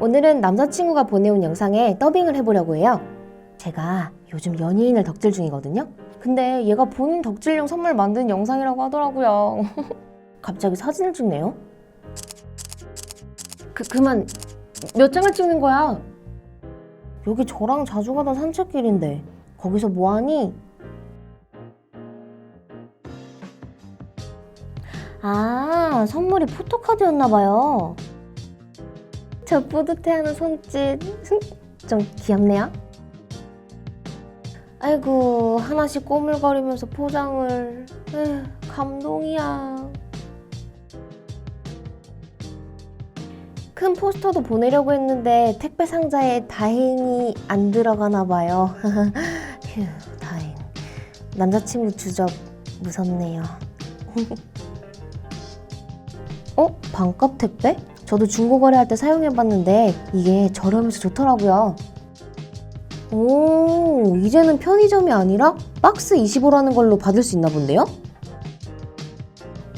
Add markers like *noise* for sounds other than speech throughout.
오늘은 남자친구가 보내온 영상에 더빙을 해보려고 해요. 제가 요즘 연예인을 덕질 중이거든요. 근데 얘가 본인 덕질용 선물 만든 영상이라고 하더라고요. *laughs* 갑자기 사진을 찍네요. 그, 그만 몇 장을 찍는 거야? 여기 저랑 자주 가던 산책길인데 거기서 뭐하니? 아, 선물이 포토카드였나 봐요. 저 뿌듯해하는 손짓 좀 귀엽네요. 아이고 하나씩 꼬물거리면서 포장을 에휴, 감동이야. 큰 포스터도 보내려고 했는데 택배 상자에 다행히 안 들어가나 봐요. *laughs* 휴, 다행. 남자친구 주접 무섭네요. *laughs* 어? 반값 택배? 저도 중고거래할 때 사용해봤는데 이게 저렴해서 좋더라고요. 오, 이제는 편의점이 아니라 박스 25라는 걸로 받을 수 있나 본데요?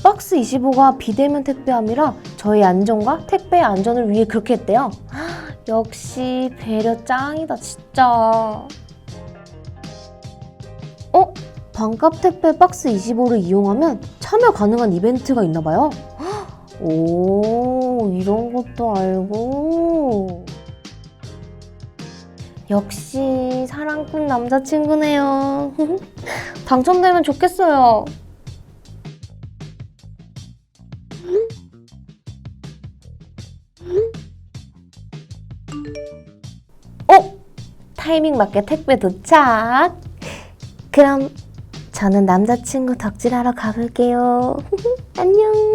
박스 25가 비대면 택배함이라 저희 안전과 택배의 안전을 위해 그렇게 했대요. 헉, *gasps* 역시 배려 짱이다, 진짜. 어? 반값 택배 박스 25를 이용하면 참여 가능한 이벤트가 있나 봐요. 헉, 오, 이런 것도 알고. 역시 사랑꾼 남자친구네요. *laughs* 당첨되면 좋겠어요. 어? 타이밍 맞게 택배 도착. 그럼 저는 남자친구 덕질하러 가볼게요. *laughs* 안녕.